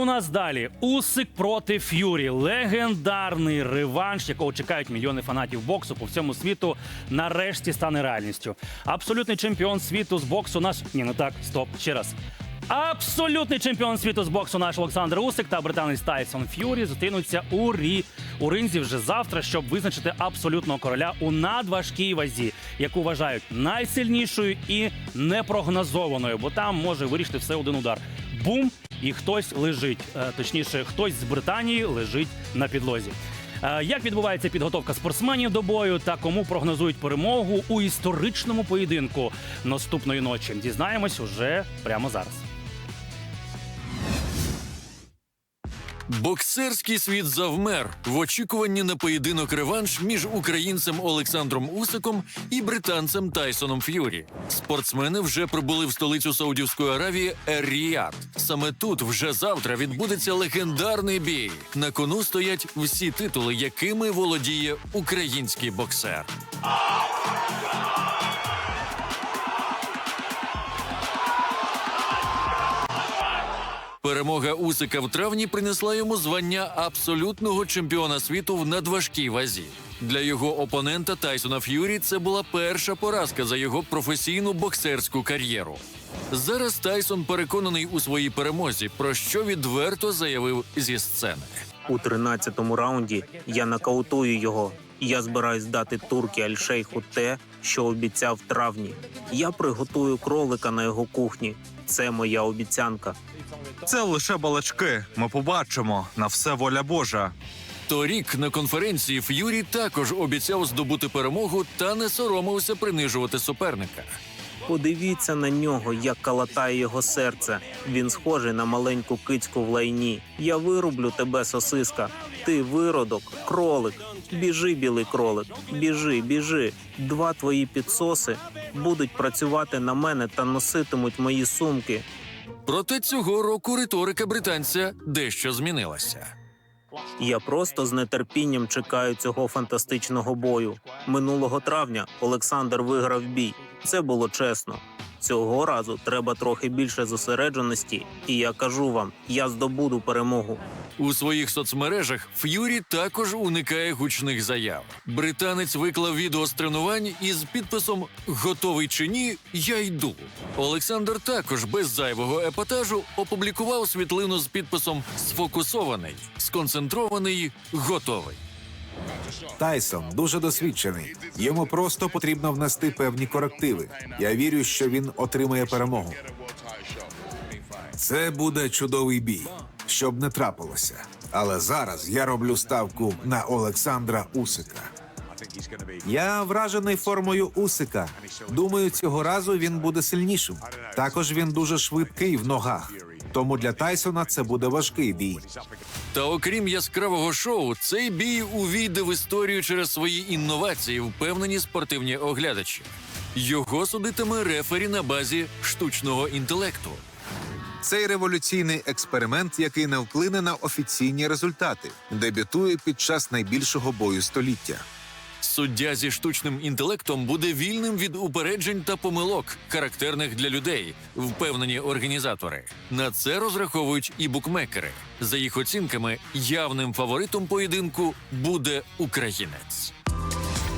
У нас далі Усик проти Ф'юрі. Легендарний реванш, якого чекають мільйони фанатів боксу по всьому світу. Нарешті стане реальністю. Абсолютний чемпіон світу з боксу наш. Ні, не так, стоп, ще раз. Абсолютний чемпіон світу з боксу наш Олександр Усик та британець Тайсон Ф'юрі зустрінуться у Рі у ринзі вже завтра, щоб визначити абсолютного короля у надважкій вазі, яку вважають найсильнішою і непрогнозованою, бо там може вирішити все один удар. Бум! І хтось лежить, Е, точніше, хтось з Британії лежить на підлозі. Е, Як відбувається підготовка спортсменів до бою та кому прогнозують перемогу у історичному поєдинку наступної ночі? Дізнаємось уже прямо зараз. Боксерський світ завмер в очікуванні на поєдинок реванш між українцем Олександром Усиком і британцем Тайсоном Ф'юрі. Спортсмени вже прибули в столицю Саудівської Аравії Ер-Ріад. Саме тут вже завтра відбудеться легендарний бій. На кону стоять всі титули, якими володіє український боксер. Перемога Усика в травні принесла йому звання абсолютного чемпіона світу в надважкій вазі. Для його опонента Тайсона Ф'юрі це була перша поразка за його професійну боксерську кар'єру. Зараз Тайсон переконаний у своїй перемозі, про що відверто заявив зі сцени. У 13-му раунді я нокаутую його. Я збираюсь дати турки Альшейху те, що обіцяв в травні. Я приготую кролика на його кухні. Це моя обіцянка. Це лише балачки. Ми побачимо на все воля Божа. Торік на конференції Ф'юрі також обіцяв здобути перемогу та не соромився принижувати суперника. Подивіться на нього, як калатає його серце. Він схожий на маленьку кицьку в лайні. Я вирублю тебе, сосиска. Ти виродок, кролик. Біжи, білий кролик. Біжи, біжи. Два твої підсоси будуть працювати на мене та носитимуть мої сумки. Проте цього року риторика британця дещо змінилася. Я просто з нетерпінням чекаю цього фантастичного бою. Минулого травня Олександр виграв бій. Це було чесно. Цього разу треба трохи більше зосередженості, і я кажу вам, я здобуду перемогу. У своїх соцмережах Ф'юрі також уникає гучних заяв. Британець виклав відео з тренувань із підписом Готовий чи ні, я йду. Олександр також без зайвого епатажу опублікував світлину з підписом Сфокусований, сконцентрований, готовий. Тайсон дуже досвідчений. Йому просто потрібно внести певні корективи. Я вірю, що він отримає перемогу. Це буде чудовий бій, щоб не трапилося. Але зараз я роблю ставку на Олександра Усика. Я вражений формою Усика. Думаю, цього разу він буде сильнішим. Також він дуже швидкий в ногах. Тому для Тайсона це буде важкий бій. Та окрім яскравого шоу, цей бій увійде в історію через свої інновації, впевнені спортивні оглядачі. Його судитиме рефері на базі штучного інтелекту. Цей революційний експеримент, який не вплине на офіційні результати, дебютує під час найбільшого бою століття. Суддя зі штучним інтелектом буде вільним від упереджень та помилок, характерних для людей, впевнені організатори. На це розраховують і букмекери. За їх оцінками, явним фаворитом поєдинку буде українець.